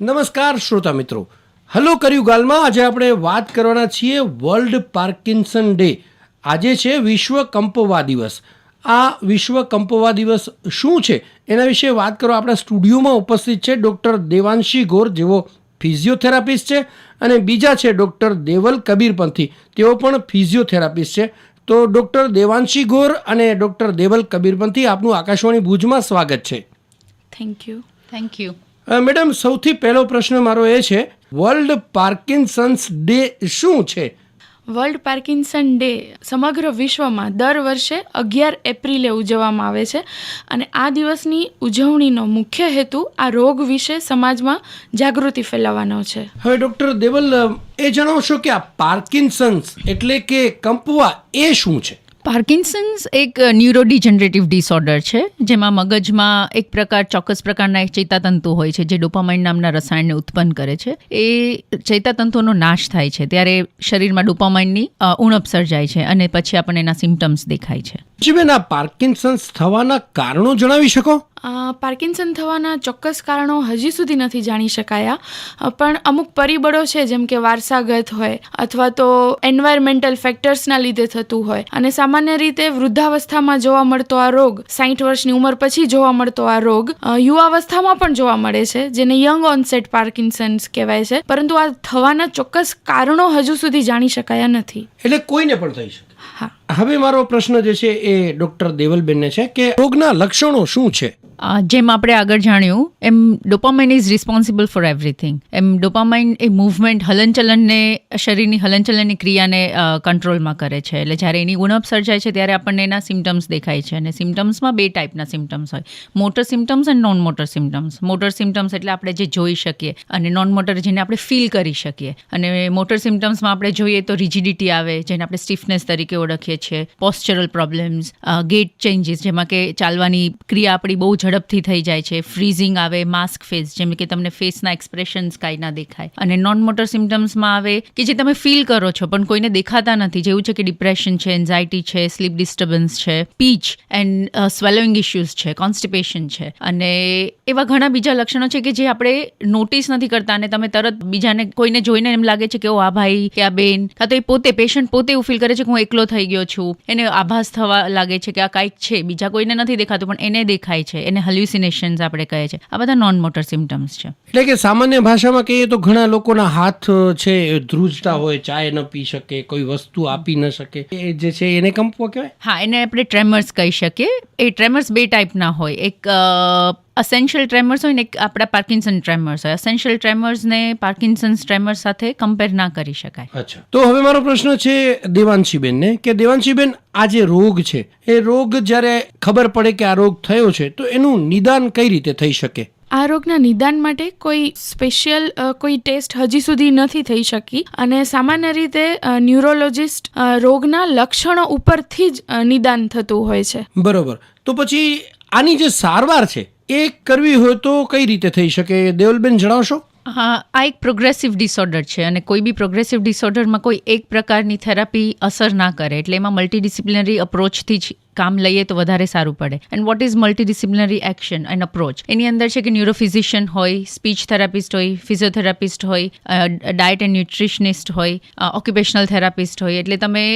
નમસ્કાર શ્રોતા મિત્રો. હલો કર્યું ગાલમાં. આજે આપણે વાત કરવાના છીએ વર્લ્ડ પાર્કિન્સન ડે. આજે છે વિશ્વ કંપવા દિવસ. આ વિશ્વ કંપવા દિવસ શું છે? એના વિશે વાત કરવા આપણા સ્ટુડિયોમાં ઉપસ્થિત છે ડૉક્ટર દેવાંશી ગોર, જેઓ ફિઝિયોથેરાપિસ્ટ છે, અને બીજા છે ડૉક્ટર દેવલ કબીરપંથી તેઓ પણ ફિઝિયોથેરાપિસ્ટ છે. તો ડૉક્ટર દેવાંશી ગોર અને ડૉક્ટર દેવલ કબીરપંથી આપનું આકાશવાણી ભુજમાં સ્વાગત છે. Thank you thank you madam સૌથી પહેલો પ્રશ્ન મારો એ છે વર્લ્ડ પાર્કિન્સન્સ ડે શું છે? વર્લ્ડ પાર્કિન્સન ડે સમગ્ર વિશ્વમાં દર વર્ષે અગિયાર એપ્રિલે ઉજવવામાં આવે છે અને આ દિવસની ઉજવણીનો મુખ્ય હેતુ આ રોગ વિશે સમાજમાં જાગૃતિ ફેલાવવાનો છે. હવે ડૉક્ટર દેવલ એ જણાવશો કે આ પાર્કિન્સન્સ એટલે કે કંપવા એ શું છે? પાર્કિન્સન્સ એક ન્યુરોડિજનરેટિવ ડિસઓર્ડર છે, જેમાં મગજમાં એક પ્રકાર, ચોક્કસ પ્રકારના એક ચેતાતંતુ હોય છે, જે ડોપામાઇન નામના રસાયણને ઉત્પન્ન કરે છે. એ ચેતાતંતુનો નાશ થાય છે, ત્યારે શરીરમાં ડોપામાઇનની ઉણપ સર્જાય છે અને પછી આપણને એના સિમ્ટમ્સ દેખાય છે. જીબેન આ પાર્કિન્સન્સ થવાના કારણો જણાવી શકો? પાર્કિન્સન થવાના ચોક્કસ કારણો હજી સુધી નથી જાણી શકાયા. પણ અમુક પરિબળો છે જેમ કે વારસાગત હોય અથવા તો એન્વાયરમેન્ટલ ફેક્ટર્સના લીધે થતું હોય. અને સામાન્ય રીતે વૃદ્ધાવસ્થામાં જોવા મળતો આ રોગ સાઠ વર્ષની ઉંમર પછી જોવા મળતો આ રોગ યુવાવસ્થામાં પણ જોવા મળે છે જેને યંગ ઓનસેટ પાર્કિન્સન્સ કહેવાય છે. પરંતુ આ થવાના ચોક્કસ કારણો હજુ સુધી જાણી શકાયા નથી. એટલે કોઈને પણ થઈ શકે. હા. હવે મારો પ્રશ્ન જે છે એ ડૉક્ટર દેવલબેનને છે કે રોગના લક્ષણો શું છે? જેમ આપણે આગળ જાણ્યું, એમ dopamine is responsible for everything M dopamine એ મૂવમેન્ટ હલનચલનને, શરીરની હલનચલનની ક્રિયાને કંટ્રોલમાં કરે છે. એટલે જ્યારે એની ઉણપ સર્જાય છે ત્યારે આપણને એના સિમ્ટમ્સ દેખાય છે. અને સિમ્ટમ્સમાં બે ટાઈપના સિમ્ટમ્સ હોય. Motor symptoms and non motor symptoms motor symptoms એટલે આપણે જે જોઈ શકીએ અને નોન મોટર જેને આપણે ફીલ કરી શકીએ. અને મોટર સિમ્ટમ્સમાં આપણે જોઈએ તો રિજિડિટી આવે, જેને આપણે સ્ટીફનેસ તરીકે ઓળખીએ છીએ પોસ્ચરલ પ્રોબ્લેમ્સ ગેટ ચેન્જીસ જેમાં કે ચાલવાની ક્રિયા આપણી બહુ ઝડપથી થઈ જાય છે. ફ્રીઝિંગ આવે માસ્ક ફેસ જેમ કે તમને ફેસના એક્સપ્રેશન્સ કાંઈ ના દેખાય. અને નોન મોટર સિમ્ટમ્સમાં આવે કે જે તમે ફીલ કરો છો, પણ કોઈને દેખાતા નથી. જેવું છે કે ડિપ્રેશન છે એન્ઝાયટી છે સ્લીપ ડિસ્ટર્બન્સ છે પીચ એન્ડ સ્વેલોઈંગ ઇશ્યુઝ છે કોન્સ્ટિપેશન છે. અને એવા ઘણા બીજા લક્ષણો છે કે જે આપણે નોટિસ નથી કરતા અને તમે તરત બીજાને, કોઈને જોઈને એમ લાગે છે કે, ઓ, આ ભાઈ, કે આ બેન. કાં તો એ પોતે પેશન્ટ પોતે એવું ફીલ કરે છે કે, હું એકલો થઈ ગયો છું. એને આભાસ થવા લાગે છે કે આ કાંઈક છે. બીજા કોઈને નથી દેખાતું પણ એને દેખાય છે. એને હલ્યુસિનેશન્સ આપણે કહે છે. આ બધા નોન મોટર સિમ્ટમ્સ છે. એટલે કે સામાન્ય ભાષામાં કહીએ તો ઘણા લોકોના હાથ છે ધ્રુજતા હોય ચાય ન પી શકે કોઈ વસ્તુ આપી ન શકે. એ જે છે એને કંપવો કહેવાય? હા એને આપણે ટ્રેમર્સ કહી શકીએ. એ ટ્રેમર્સ બે ટાઈપના હોય. એક અસેન્શિયલ ટ્રેમર્સ હોય ને એક આપણા પાર્કિન્સન ટ્રેમર્સ હોય. અસેન્શિયલ ટ્રેમર્સને પાર્કિન્સન ટ્રેમર્સ સાથે કમ્પેર ના કરી શકાય. અચ્છા. તો હવે મારો પ્રશ્ન છે દેવાંશીબેનને કે દેવાંશીબેન આ જે રોગ છે એ રોગ જ્યારે ખબર પડે કે આ રોગ થયો છે તો એનું નિદાન કઈ રીતે થઈ શકે? આ રોગના નિદાન માટે કોઈ સ્પેશિયલ કોઈ ટેસ્ટ હજી સુધી નથી થઈ શકી અને સામાન્ય રીતે ન્યુરોલોજિસ્ટ રોગના લક્ષણો ઉપરથી જ નિદાન થતું હોય છે. બરોબર. તો પછી આની જે સારવાર છે એ કરવી હોય તો કઈ રીતે થઈ શકે? દેવલબેન, જણાવશો? હા, આ એક પ્રોગ્રેસિવ ડિસઓર્ડર છે અને કોઈ બી પ્રોગ્રેસિવ ડિસઓર્ડરમાં કોઈ એક પ્રકારની થેરાપી અસર ના કરે. એટલે એમાં મલ્ટીડિસિપ્લિનરી અપ્રોચથી જ કામ લઈએ તો વધારે સારું પડે. And what is multidisciplinary action and approach એની અંદર છે કે ન્યુરોફિઝિશિયન હોય સ્પીચ થેરાપિસ્ટ હોય ફિઝિયોથેરાપિસ્ટ હોય ડાયટ એન્ડ ન્યુટ્રિશનિસ્ટ હોય ઓક્યુપેશનલ થેરાપિસ્ટ હોય. એટલે તમે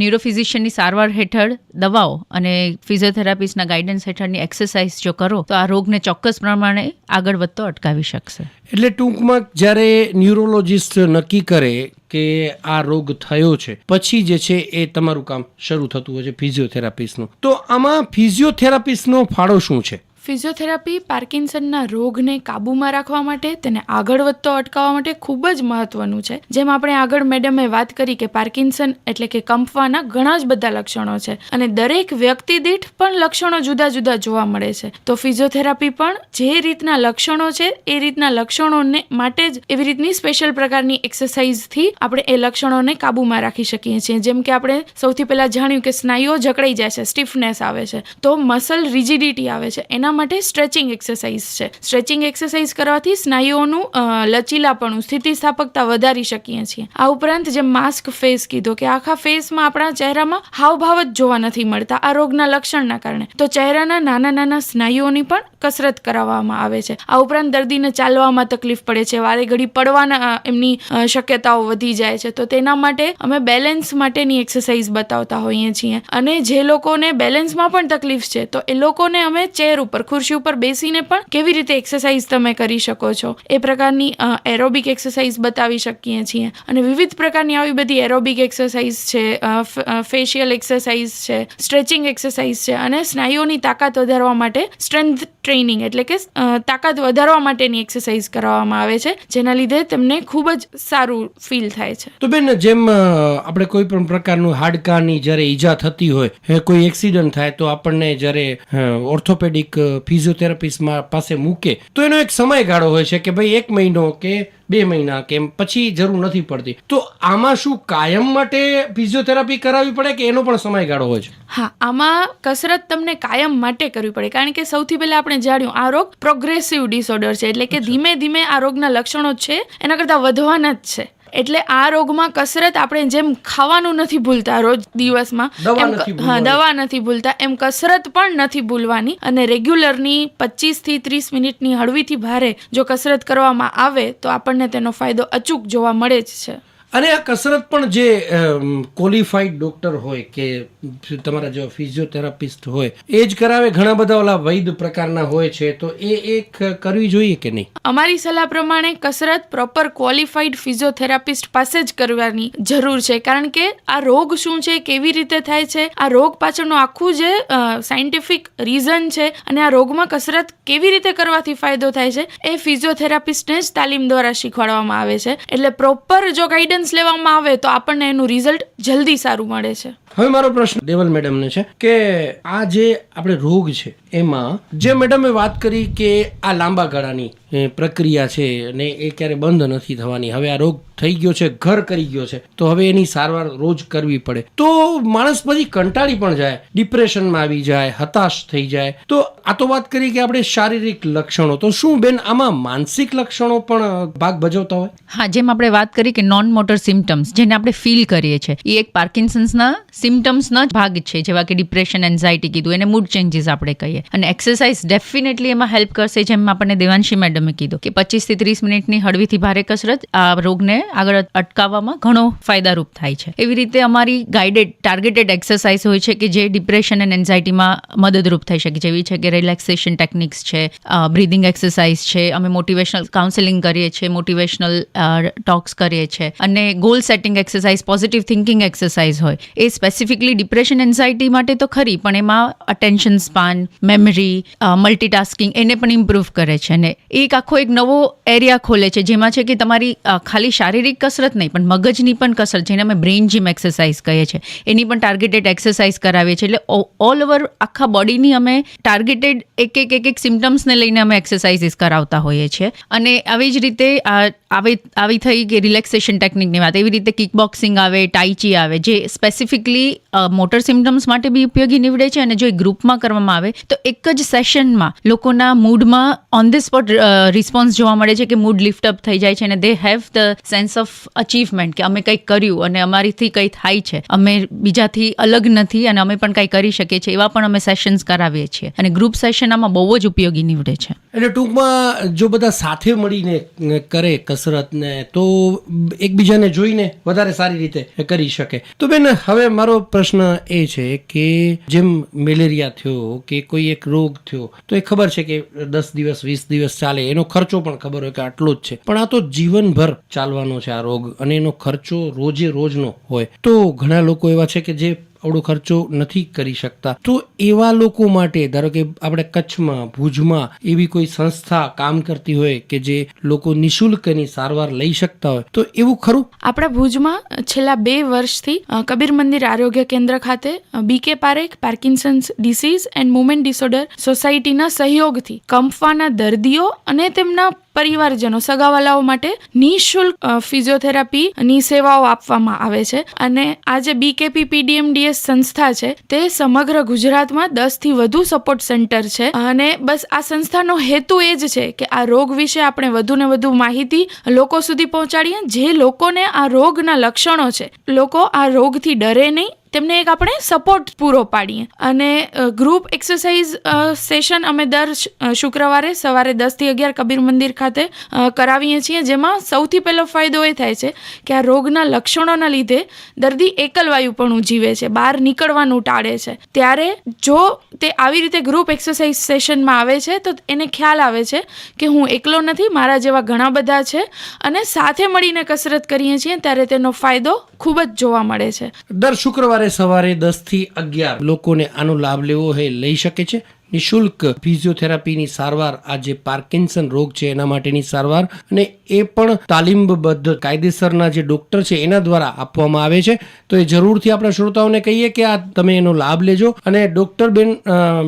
ન્યુરોફિઝિશિયનની સારવાર હેઠળ દવાઓ અને ફિઝિયોથેરાપિસ્ટના ગાઈડન્સ હેઠળની એક્સરસાઇઝ જો કરો, તો આ રોગને ચોક્કસ પ્રમાણે આગળ વધતો અટકાવી શકશે. એટલે ટૂંકમાં જ્યારે ન્યુરોલોજિસ્ટ નક્કી કરે કે આ રોગ થયો છે. પછી જે છે એ તમારું કામ શરૂ થતું હોય છે ફિઝિયોથેરાપિસ્ટનું. તો આમાં ફિઝિયોથેરાપિસ્ટનો ફાળો શું છે? ફિઝિયોથેરાપી પાર્કિન્સનના રોગને કાબૂમાં રાખવા માટે તેને આગળ વધતો અટકાવવા માટે ખૂબ જ મહત્વનું છે. જેમ આપણે આગળ મેડમે વાત કરી કે પાર્કિન્સન એટલે કે કંપવાના ઘણા જ બધા લક્ષણો છે અને દરેક વ્યક્તિ દીઠ પણ લક્ષણો જુદા જુદા જોવા મળે છે. તો ફિઝિયોથેરાપી પણ જે રીતના લક્ષણો છે, એ રીતના લક્ષણોને માટે જ એવી રીતની સ્પેશિયલ પ્રકારની એક્સરસાઇઝથી આપણે એ લક્ષણોને કાબૂમાં રાખી શકીએ છીએ. જેમ કે આપણે સૌથી પહેલા જાણ્યું કે સ્નાયુઓ જકડાઈ જાય છે, સ્ટીફનેસ આવે છે, તો મસલ રિજિડિટી આવે છે, એના માટે સ્ટ્રેચિંગ એક્સરસાઇઝ છે. સ્ટ્રેચિંગ એક્સરસાઇઝ કરવાથી સ્નાયુઓનું લચીલાપણું, સ્થિતિસ્થાપકતા વધારી શકીએ છીએ. આ ઉપરાંત જે માસ્ક ફેસ કીધો કે આખા ફેસમાં આપણા ચહેરામાં હાવભાવ જ જોવા નથી મળતા આ રોગના લક્ષણના કારણે. તો ચહેરાના નાના નાના સ્નાયુઓની પણ કસરત કરાવવામાં આવે છે. આ ઉપરાંત દર્દીને ચાલવામાં તકલીફ પડે છે. વારે ઘડી પડવાના એમની શક્યતાઓ વધી જાય છે. તો તેના માટે અમે બેલેન્સ માટેની એક્સરસાઇઝ બતાવતા હોઈએ છીએ. અને જે લોકોને બેલેન્સમાં પણ તકલીફ છે, તો એ લોકોને અમે ચેર ઉપર, ખુરશી ઉપર બેસીને પણ કેવી રીતે એક્સરસાઇઝ તમે કરી શકો છો? એ પ્રકારની એરોબિક એક્સરસાઇઝ બતાવી શકીએ છીએ. અને વિવિધ પ્રકારની આવી બધી એરોબિક એક્સરસાઇઝ છે ફેશિયલ એક્સરસાઇઝ છે સ્ટ્રેચિંગ એક્સરસાઇઝ છે અને સ્નાયુઓની તાકાત વધારવા માટે સ્ટ્રેન્થ ટ્રેનિંગ એટલે કે તાકાત વધારવા માટેની એક્સરસાઇઝ કરાવવામાં આવે છે જેના લીધે તેમને ખૂબ જ સારું ફીલ થાય છે. તો બેન જેમ આપણે કોઈ પણ પ્રકારનું હાડકાની જ્યારે ઈજા થતી હોય કોઈ એક્સિડન્ટ થાય તો આપણને જ્યારે ઓર્થોપેડિક ફિઝિયોથેરાપિસ્ટમાં પાસે મૂકે તો એનો એક સમયગાળો હોય છે કે ભાઈ એક મહિનો કે બે મહિના કેમ પછી જરૂર નથી પડતી. તો આમાં શું કાયમ માટે ફિઝિયોથેરાપી કરાવવી પડે કે એનો પણ સમયગાળો હોય છે? હા આમાં કસરત તમને કાયમ માટે કરવી પડે કારણ કે સૌથી પહેલા આપણે જાણ્યું આ રોગ પ્રોગ્રેસિવ ડિસઓર્ડર છે. એટલે કે ધીમે ધીમે આ રોગના લક્ષણો છે એના કરતાં વધવાના જ છે. એટલે આ રોગમાં કસરત આપણે જેમ ખાવાનું નથી ભૂલતા રોજ દિવસમાં દવા નથી હા દવા નથી ભૂલતા એમ કસરત પણ નથી ભૂલવાની. અને રેગ્યુલરની પચીસથી ત્રીસ મિનિટની હળવીથી ભારે જો કસરત કરવામાં આવે તો આપણને તેનો ફાયદો અચૂક જોવા મળે જ છે. અને આ કસરત પણ જે ક્વોલિફાઈડ ડોક્ટર હોય કે તમારા જો ફિઝિયોથેરાપિસ્ટ હોય, એ જ કરાવે? ઘણા બધા ઓલા વૈદ પ્રકારના હોય છે, તો એ એક કરવી જોઈએ કે નહીં? અમારી સલાહ પ્રમાણે કસરત પ્રોપર ક્વોલિફાઈડ ફિઝિયોથેરાપિસ્ટ પાસે જ કરવાની જરૂર છે. કારણ કે આ રોગ શું છે, કેવી રીતે થાય છે, આ રોગ પાછળનું આખું જે સાયન્ટિફિક રીઝન છે અને આ રોગમાં કસરત કેવી રીતે કરવાથી ફાયદો થાય છે, એ ફિઝિયોથેરાપિસ્ટને જ તાલીમ દ્વારા શીખવાડવામાં આવે છે. એટલે પ્રોપર જો ગાઈડન્સ લેવામાં આવે તો આપણને એનું રિઝલ્ટ જલ્દી સારું મળે છે. હવે મારો પ્રશ્ન દેવલ મેડમને છે કે આ જે આપણે રોગ છે એમાં જે મેડમે વાત કરી કે આ લાંબા ગાળાની પ્રક્રિયા છે અને એ ક્યારે બંધ નથી થવાની, હવે આ રોગ થઈ ગયો છે, ઘર કરી ગયો છે, તો હવે એની સારવાર રોજ કરવી પડે. તો માણસ પછી કંટાળી પણ જાય, ડિપ્રેશનમાં આવી જાય, હતાશ થઈ જાય. તો આ તો વાત કરી કે આપણે શારીરિક લક્ષણો. તો શું બેન, આમાં માનસિક લક્ષણો પણ ભાગ ભજવતા હોય? હા, જેમ આપણે વાત કરી કે નોન મોટર સિમ્ટમ્સ જેને આપણે ફીલ કરીએ છીએ. એ એક પાર્કિન્સન્સના સિમ્ટમ્સના જ ભાગ છે, જેવા કે ડિપ્રેશન એન્ઝાયટી કીધું, એને મૂડ ચેન્જીસ આપણે કહીએ. અને એક્સરસાઇઝ ડેફિનેટલી એમાં હેલ્પ કરશે, જેમ આપણને દેવાંશી મેડમે કીધું, કે પચીસથી ત્રીસ મિનિટની હળવીથી ભારે કસરત આ રોગને આગળ અટકાવવામાં ઘણો ફાયદારૂપ થાય છે. એવી રીતે અમારી ગાઈડેડ ટાર્ગેટેડ એક્સરસાઇઝ હોય છે કે જે ડિપ્રેશન એન્ડ એન્ઝાયટીમાં મદદરૂપ થઈ શકે. જેવી છે કે રિલેક્સેશન ટેકનિક્સ છે બ્રીધિંગ એક્સરસાઇઝ છે, અમે મોટિવેશનલ કાઉન્સેલિંગ કરીએ છીએ મોટિવેશનલ ટોક્સ કરીએ છીએ. અને goal setting exercise positive thinking exercise હોય. એ સ્પેસિફિકલી ડિપ્રેશન એન્ઝાયટી માટે તો ખરી, પણ એમાં અટેન્શન સ્પાન મેમરી મલ્ટીટાસ્કિંગ એને પણ ઇમ્પ્રૂવ કરે છે. અને એક આખો એક નવો એરિયા ખોલે છે, જેમાં છે કે તમારી ખાલી શારીરિક કસરત નહીં, પણ મગજની પણ કસરત, જેને અમે બ્રેઇન જીમ એક્સરસાઇઝ કહીએ છીએ. એની પણ ટાર્ગેટેડ એક્સરસાઇઝ કરાવીએ છીએ. એટલે ઓલ ઓવર આખા બોડીની અમે ટાર્ગેટેડ એક એક એક એક સિમ્ટમ્સને લઈને અમે એક્સરસાઇઝીસ કરાવતા હોઈએ છીએ. અને આવી જ રીતે આવી આવી થઈ કે રિલેક્સેશન ટેકનિકની વાત. એવી રીતે કિક બોક્સિંગ આવે ટાઈચી આવે, જે સ્પેસિફિકલી મોટર સિમ્ટમ્સ માટે બી ઉપયોગી નીવડે છે અને જો એ ગ્રુપમાં કરવામાં આવે, તો એક જ સેશનમાં લોકોના મૂડમાં ઓન ધ સ્પોટ રિસ્પોન્સ જોવા મળે છે કે મૂડ લિફ્ટ અપ થઈ જાય છે અને they have the sense of achievement કે અમે કંઈક કર્યું અને અમારીથી કંઈ થાય છે. અમે બીજાથી અલગ નથી અને અમે પણ કંઈ કરી શકીએ છીએ, એવા પણ અમે સેશન્સ કરાવીએ છીએ. અને ગ્રુપ સેશન આમાં બહુ જ ઉપયોગી નીવડે છે. એટલે ટૂંકમાં જો બધા સાથે મળીને કરે કસરત ને તો એકબીજાને જોઈને વધારે સારી રીતે કરી શકે. તો બેન, હવે મારો પ્રશ્ન એ છે કે જેમ મેલેરિયા થયો, કે કોઈ એક રોગ થયો, તો એ ખબર છે કે દસ દિવસ, વીસ દિવસ ચાલે, એનો ખર્ચો પણ ખબર હોય કે આટલો જ છે. પણ આ તો જીવનભર ચાલવાનો છે આ રોગ અને એનો ખર્ચો રોજે રોજનો હોય. તો ઘણા લોકો એવા છે કે જે આવડો ખર્ચો નથી કરી શકતા. તો એવા લોકો માટે, ધારો કે આપણે કચ્છમાં, ભુજમાં એવી કોઈ સંસ્થા કામ કરતી હોય કે જે લોકો નિઃશુલ્કની સારવાર લઈ શકતા હોય, તો એવું ખરું? આપણા ભુજમાં છેલ્લા બે વર્ષથી કબીર મંદિર આરોગ્ય કેન્દ્ર ખાતે BK Parekh Parkinson's disease and movement disorder સોસાયટીના સહયોગથી કંપવાના દર્દીઓ અને તેમના પરિવારજનો, સગાવાલાઓ માટે નિઃશુલ્ક ફિઝિયોથેરાપીની સેવાઓ આપવામાં આવે છે. અને આ જે બીકેપી પીડીએમડીએસ સંસ્થા છે, તે સમગ્ર ગુજરાતમાં દસથી વધુ સપોર્ટ સેન્ટર છે. અને બસ આ સંસ્થાનો હેતુ એ જ છે કે આ રોગ વિશે આપણે વધુ ને વધુ માહિતી લોકો સુધી પહોંચાડીએ. જે લોકોને આ રોગના લક્ષણો છે, લોકો આ રોગથી ડરે નહીં તેમને એક આપણે સપોર્ટ પૂરો પાડીએ. અને ગ્રુપ એક્સરસાઇઝ સેશન અમે દર શુક્રવારે સવારે દસથી અગિયાર કબીર મંદિર ખાતે કરાવીએ છીએ, જેમાં સૌથી પહેલો ફાયદો એ થાય છે કે આ રોગના લક્ષણોના લીધે દર્દી એકલવાયુપણું જીવે છે, બહાર નીકળવાનું ટાળે છે. ત્યારે જો તે આવી રીતે ગ્રુપ એક્સરસાઇઝ સેશનમાં આવે છે, તો એને ખ્યાલ આવે છે કે હું એકલો નથી, મારા જેવા ઘણા બધા છે અને સાથે મળીને કસરત કરીએ છીએ, ત્યારે તેનો ફાયદો ખૂબ જ જોવા મળે છે. દર શુક્રવારે સવારે દસથી અગિયાર લોકોને આનો લાભ લેવો હોય, લઈ શકે છે. નિશુલ્ક ફિઝિયોથેરાપીની સારવાર આ જે પાર્કિન્સન રોગ છે એના માટેની સારવાર અને એ પણ તાલીમબદ્ધ કાયદેસરના જે ડોક્ટર છે એના દ્વારા આપવામાં આવે છે. તો એ જરૂરથી આપણા શ્રોતાઓને કહીએ કે આ તમે એનો લાભ લેજો અને ડોક્ટર બેન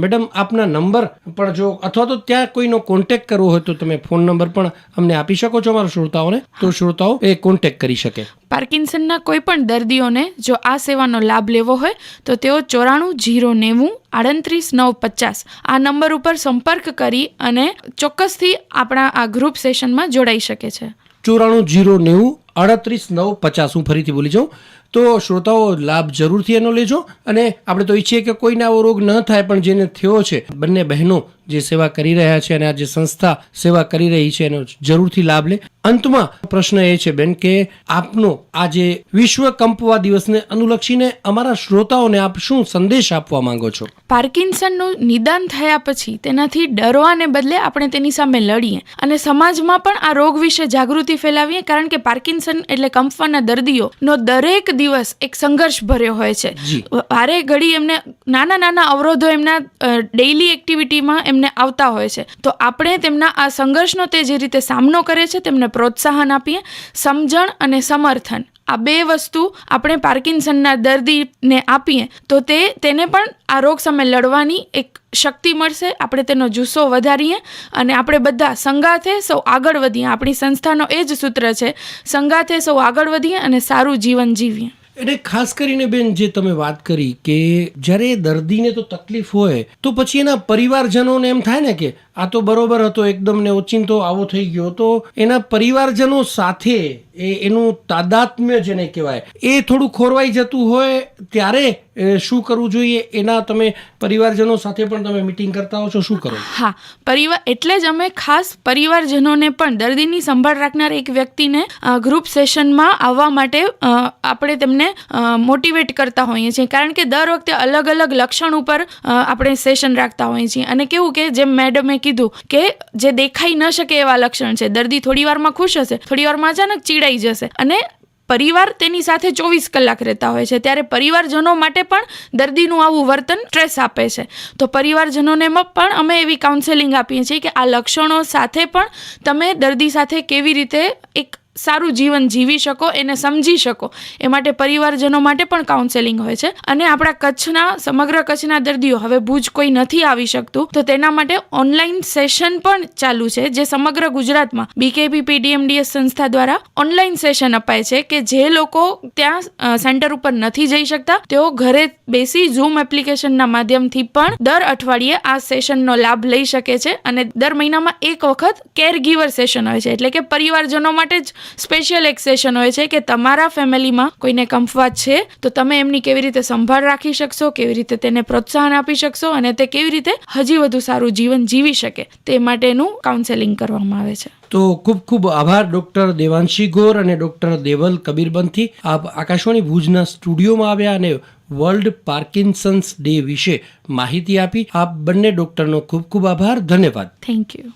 મેડમ આપના નંબર પણ જો અથવા તો ત્યાં કોઈનો કોન્ટેક્ટ કરવો હોય તો તમે ફોન નંબર પણ અમને આપી શકો છો અમારા શ્રોતાઓને. તો શ્રોતાઓ એ કોન્ટેક્ટ કરી શકે. પાર્કિન્સનના કોઈ પણ દર્દીઓને જો આ સેવાનો લાભ લેવો હોય તો તેઓ ચોરાણું જીરો નેવું આડત્રીસ નવ પચાસ આ નંબર ઉપર સંપર્ક કરી અને ચોક્કસથી આપણા આ ગ્રુપ સેશનમાં જોડાઈ શકે છે. ચોરાણું જીરો નેવું અડત્રીસ નવ પચાસ, હું ફરીથી બોલી જાઉં. તો શ્રોતાઓ, લાભ જરૂરથી એનો લેજો અને આપણે તો ઈચ્છીએ કે કોઈને આવો રોગ ન થાય, પણ જેને થયો છે, બંને બહેનો જે સેવા કરી રહ્યા છે અને આ જે સંસ્થા સેવા કરી રહી છે, એનો જરૂરથી લાભ લે. અંતમાં પ્રશ્ન એ છે બેન કે આપનો આજે વિશ્વ કંપવા દિવસને અનુલક્ષીને અમારા શ્રોતાઓને આપ શું સંદેશ આપવા માંગો છો? પાર્કિન્સનનું નિદાન થયા પછી તેનાથી ડરવાને બદલે આપણે તેની સામે લડીએ અને સમાજમાં પણ આ રોગ વિશે જાગૃતિ ફેલાવીએ કારણ કે પાર્કિન્સન એટલે કંપવાના દર્દીઓનો દરેક દિવસ એક સંઘર્ષ ભર્યો હોય છે. વારે ઘડી એમને નાના નાના અવરોધો એમના ડેઇલી એક્ટિવિટીમાં એમને આવતા હોય છે. તો આપણે તેમના આ સંઘર્ષનો તે જે રીતે સામનો કરે છે તેમને પ્રોત્સાહન આપીએ, સમજણ અને સમર્થન. આ બે વસ્તુ આપણે પાર્કિન્સનના દર્દીને આપીએ, તો તે, તેને પણ આ રોગ સામે લડવાની એક શક્તિ મળશે. આપણે તેનો જુસ્સો વધારીએ અને આપણે બધા સંગાથે સૌ આગળ વધીએ. આપણી સંસ્થાનો એ જ સૂત્ર છે, સંગાથે સૌ આગળ વધીએ અને સારું જીવન જીવીએ. એટલે ખાસ કરીને બેન, જે તમે વાત કરી કે જ્યારે દર્દીને તો તકલીફ હોય, તો પછી એના પરિવારજનોને એમ થાય ને કે આ તો બરોબર હતો, એકદમ ને ઓચિંતો આવો થઈ ગયો તો એના પરિવારજનો સાથે એ, એનું તાદાત્મ્ય જેને કહેવાય, એ થોડું ખોરવાઈ જતું હોય, ત્યારે શું કરવું જોઈએ એના તમે પરિવારજનો સાથે પણ તમે મિટિંગ કરતા હો છો, શું કરો? હા, પરિવાર, એટલે જ અમે ખાસ પરિવારજનોને પણ દર્દીની સંભાળ રાખનાર એક વ્યક્તિને ગ્રુપ સેશનમાં આવવા માટે આપણે તેમને મોટિવેટ કરતા હોઈએ છીએ. કારણ કે દર વખતે અલગ અલગ લક્ષણ ઉપર આપણે સેશન રાખતા હોઈએ છીએ. અને કેવું કે જેમ મેડમે કીધું કે જે દેખાઈ ન શકે એવા લક્ષણ છે. દર્દી થોડી વારમાં ખુશ હશે, થોડી વારમાં અચાનક ચીડાઈ જશે અને પરિવાર તેની સાથે ચોવીસ કલાક રહેતા હોય છે. ત્યારે પરિવારજનો માટે પણ દર્દીનું આવું વર્તન સ્ટ્રેસ આપે છે. તો પરિવારજનોને પણ અમે એવી કાઉન્સેલિંગ આપીએ છીએ કે આ લક્ષણો સાથે પણ તમે દર્દી સાથે કેવી રીતે એક સારું જીવન જીવી શકો, એને સમજી શકો. એ માટે પરિવારજનો માટે પણ કાઉન્સેલિંગ હોય છે. અને આપણા કચ્છના, સમગ્ર કચ્છના દર્દીઓ, હવે ભુજ કોઈ નથી આવી શકતું, તો તેના માટે ઓનલાઈન સેશન પણ ચાલુ છે, જે સમગ્ર ગુજરાતમાં બીકેપી પીડીએમડીએસ સંસ્થા દ્વારા ઓનલાઈન સેશન અપાય છે, કે જે લોકો ત્યાં સેન્ટર ઉપર નથી જઈ શકતા, તેઓ ઘરે બેસી ઝૂમ એપ્લિકેશનના માધ્યમથી પણ દર અઠવાડિયે આ સેશનનો લાભ લઈ શકે છે. અને દર મહિનામાં એક વખત કેર ગીવર સેશન હોય છે, એટલે કે પરિવારજનો માટે જ સ્પેશિયલ એક સેશન હોય છે કે તમારા ફેમિલીમાં કોઈને કંફવાત છે તો તમે એમની કેવી રીતે સંભાળ રાખી શકશો કેવી રીતે તેને પ્રોત્સાહન આપી શકશો અને તે કેવી રીતે હજી વધુ સારું જીવન જીવી શકે તે માટેનું કાઉન્સેલિંગ કરવામાં આવે છે. તો ખૂબ ખૂબ આભાર ડૉક્ટર દેવાંશી ગોર અને ડૉક્ટર દેવલ કબીરબંધથી આપ આકાશવાણી ભુજના સ્ટુડિયોમાં આવ્યા અને વર્લ્ડ પાર્કિન્સન્સ ડે વિશે માહિતી આપી. આપ બંને ડૉક્ટરનો ખૂબ ખૂબ આભાર ધન્યવાદ. Thank you